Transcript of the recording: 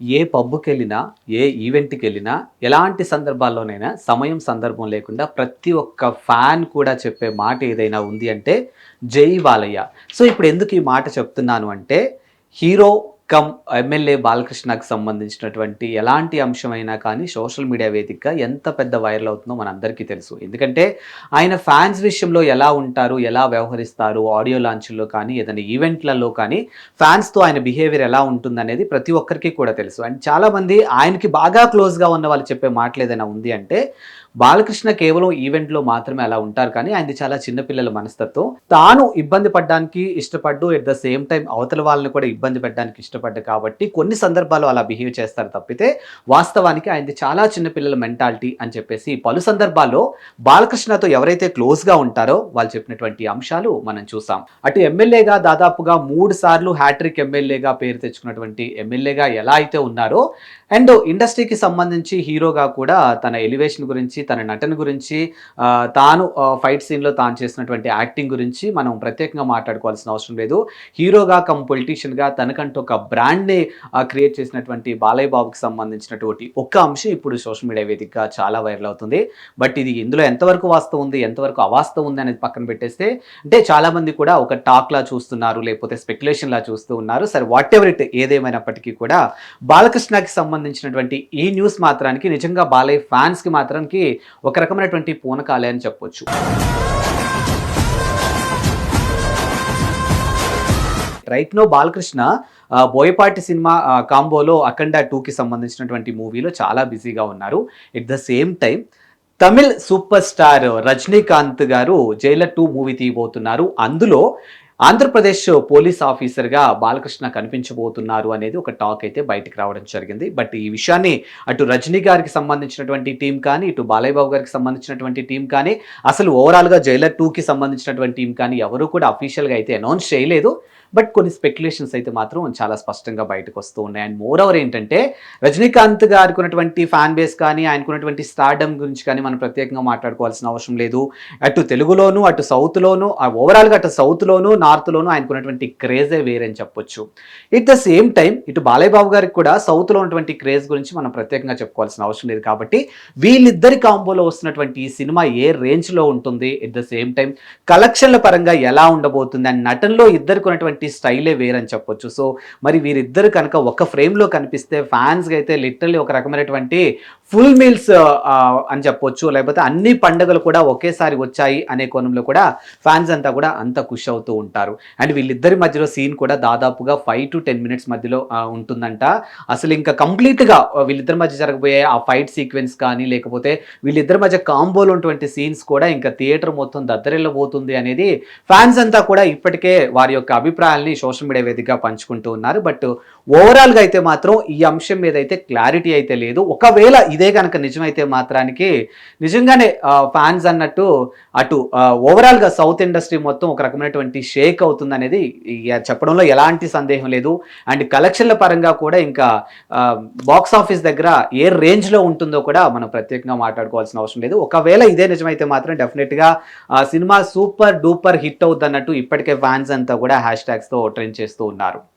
ఏ పబ్కి వెళ్ళినా ఏ ఈవెంట్కి వెళ్ళినా ఎలాంటి సందర్భాల్లోనైనా సమయం సందర్భం లేకుండా ప్రతి ఒక్క ఫ్యాన్ కూడా చెప్పే మాట ఏదైనా ఉంది అంటే జై బాలయ్య సో ఇప్పుడు ఎందుకు ఈ మాట చెప్తున్నాను అంటే హీరో కమ్ ఎమ్మెల్యే బాలకృష్ణకు సంబంధించినటువంటి ఎలాంటి అంశమైనా కానీ సోషల్ మీడియా వేదికగా ఎంత పెద్ద వైరల్ అవుతుందో మనందరికీ తెలుసు. ఎందుకంటే ఆయన ఫ్యాన్స్ విషయంలో ఎలా ఉంటారు ఎలా వ్యవహరిస్తారు ఆడియో లాంచ్లో కానీ ఏదైనా ఈవెంట్లలో కానీ ఫ్యాన్స్తో ఆయన బిహేవియర్ ఎలా ఉంటుందనేది ప్రతి ఒక్కరికి కూడా తెలుసు. అండ్ చాలామంది ఆయనకి బాగా క్లోజ్గా ఉన్న వాళ్ళు చెప్పే మాటలు ఏదైనా ఉంది అంటే బాలకృష్ణ కేవలం ఈవెంట్లో మాత్రమే అలా ఉంటారు కానీ ఆయనది చాలా చిన్నపిల్లల మనస్తత్వం. తాను ఇబ్బంది పడడానికి ఇష్టపడ్డు ఎట్ ద సేమ్ టైం అవతల వాళ్ళని కూడా ఇబ్బంది పెట్టడానికి ఇష్టపడ్డు కాబట్టి కొన్ని సందర్భాలు అలా బిహేవ్ చేస్తారు తప్పితే వాస్తవానికి ఆయనది చాలా చిన్నపిల్లల మెంటాలిటీ అని చెప్పేసి పలు సందర్భాల్లో బాలకృష్ణతో ఎవరైతే క్లోజ్గా ఉంటారో వాళ్ళు చెప్పినటువంటి అంశాలు మనం చూసాం. అటు ఎమ్మెల్యేగా దాదాపుగా మూడు సార్లు హ్యాట్రిక్ ఎమ్మెల్యేగా పేరు తెచ్చుకున్నటువంటి ఎమ్మెల్యేగా ఎలా అయితే ఉన్నారో అండ్ ఇండస్ట్రీకి సంబంధించి హీరోగా కూడా తన ఎలివేషన్ గురించి తన నటన గురించి తాను ఫైట్ సీన్లో తాను చేసినటువంటి యాక్టింగ్ గురించి మనం ప్రత్యేకంగా మాట్లాడుకోవాల్సిన అవసరం లేదు. హీరోగా కమ్ పొలిటీషియన్గా తనకంటూ ఒక బ్రాండ్ని క్రియేట్ చేసినటువంటి బాలయ్య బాబుకి సంబంధించినటువంటి ఒక్క అంశం ఇప్పుడు సోషల్ మీడియా వేదికగా చాలా వైరల్ అవుతుంది. బట్ ఇది ఇందులో ఎంతవరకు వాస్తవం ఉంది ఎంతవరకు అవాస్తవం ఉంది అనేది పక్కన పెట్టేస్తే అంటే చాలామంది కూడా ఒక టాక్లా చూస్తున్నారు లేకపోతే స్పెక్యులేషన్ లా చూస్తూ ఉన్నారు. సరే వాట్ ఎవర్ ఇట్ ఏదేమైనప్పటికీ కూడా బాలకృష్ణకి సంబంధించినటువంటి ఈ న్యూస్ మాత్రానికి నిజంగా బాలయ్య ఫ్యాన్స్కి మాత్రానికి ఒక రకమైనటువంటి పూనకాలే అని చెప్పొచ్చు. Right now Balakrishna Boyapati cinema కాంబోలో Akhanda టూకి సంబంధించినటువంటి మూవీలో చాలా బిజీగా ఉన్నారు. At the same time Tamil super star Rajinikanth garu Jailer two movie తీయబోతున్నారు. అందులో ఆంధ్రప్రదేశ్ పోలీస్ ఆఫీసర్గా బాలకృష్ణ కనిపించబోతున్నారు అనేది ఒక టాక్ అయితే బయటకు రావడం జరిగింది. బట్ ఈ విషయాన్ని అటు రజనీ గారికి సంబంధించినటువంటి టీం కానీ ఇటు బాలయ్య బాబు గారికి సంబంధించినటువంటి టీం కానీ అసలు ఓవరాల్గా జైలర్ టూకి సంబంధించినటువంటి టీం కానీ ఎవరు కూడా అఫీషియల్గా అయితే అనౌన్స్ చేయలేదు. బట్ కొన్ని స్పెక్యులేషన్స్ అయితే మాత్రం చాలా స్పష్టంగా బయటకు వస్తూ ఉన్నాయి. అండ్ మోర్ ఓవర్ ఏంటంటే రజనీకాంత్ గారికి ఉన్నటువంటి ఫ్యాన్ బేస్ కానీ ఆయనకున్నటువంటి స్టార్డమ్ గురించి కానీ మనం ప్రత్యేకంగా మాట్లాడుకోవాల్సిన అవసరం లేదు. అటు తెలుగులోను అటు సౌత్లోను ఓవరాల్గా అటు సౌత్లోను నార్త్లోనూ ఆయనకున్నటువంటి క్రేజే వేరని చెప్పొచ్చు. ఇట్ ద సేమ్ టైం ఇటు బాలయ్యబాబు గారికి కూడా సౌత్లో ఉన్నటువంటి క్రేజ్ గురించి మనం ప్రత్యేకంగా చెప్పుకోవాల్సిన అవసరం లేదు కాబట్టి వీళ్ళిద్దరి కాంబోలో వస్తున్నటువంటి ఈ సినిమా ఏ రేంజ్లో ఉంటుంది? ఎట్ ద సేమ్ టైం కలెక్షన్ల పరంగా ఎలా ఉండబోతుంది? అండ్ నటనలో ఇద్దరికి ఉన్నటువంటి స్టైలే వేరని చెప్పొచ్చు. సో మరి వీరిద్దరు కనుక ఒక ఫ్రేమ్లో కనిపిస్తే ఫ్యాన్స్కి అయితే లిటరల్లీ ఒక రకమైనటువంటి ఫుల్ మీల్స్ అని చెప్పొచ్చు. లేకపోతే అన్ని పండుగలు కూడా ఒకేసారి వచ్చాయి అనే కోణంలో కూడా ఫ్యాన్స్ అంతా కూడా అంత ఖుషి అవుతూ ఉంటారు. అండ్ వీళ్ళిద్దరి మధ్యలో సీన్ కూడా దాదాపుగా ఫైవ్ టు టెన్ మినిట్స్ మధ్యలో ఉంటుందంట. అసలు ఇంకా కంప్లీట్గా వీళ్ళిద్దరి మధ్య జరగబోయే ఆ ఫైట్ సీక్వెన్స్ కానీ లేకపోతే వీళ్ళిద్దరి మధ్య కాంబోలో ఉన్నటువంటి సీన్స్ కూడా ఇంకా థియేటర్ మొత్తం దద్దరిల్లబోతుంది అనేది ఫ్యాన్స్ అంతా కూడా ఇప్పటికే వారి యొక్క అభిప్రాయాల్ని సోషల్ మీడియా వేదికగా పంచుకుంటూ ఉన్నారు. బట్ ఓవరాల్గా అయితే మాత్రం ఈ అంశం మీద అయితే క్లారిటీ అయితే లేదు. ఒకవేళ ఇదే కనుక నిజమైతే మాత్రానికి నిజంగానే ఫ్యాన్స్ అన్నట్టు అటు ఓవరాల్గా సౌత్ ఇండస్ట్రీ మొత్తం ఒక రకమైనటువంటి షేక్ అవుతుంది అనేది చెప్పడంలో ఎలాంటి సందేహం లేదు. అండ్ కలెక్షన్ల పరంగా కూడా ఇంకా బాక్స్ ఆఫీస్ దగ్గర ఏ రేంజ్లో ఉంటుందో కూడా మనం ప్రత్యేకంగా మాట్లాడుకోవాల్సిన అవసరం లేదు. ఒకవేళ ఇదే నిజమైతే మాత్రం డెఫినెట్గా సినిమా సూపర్ డూపర్ హిట్ అవుద్ది అన్నట్టు ఇప్పటికే ఫ్యాన్స్ అంతా కూడా హ్యాష్ ట్యాగ్స్తో ట్రెండ్ చేస్తూ ఉన్నారు.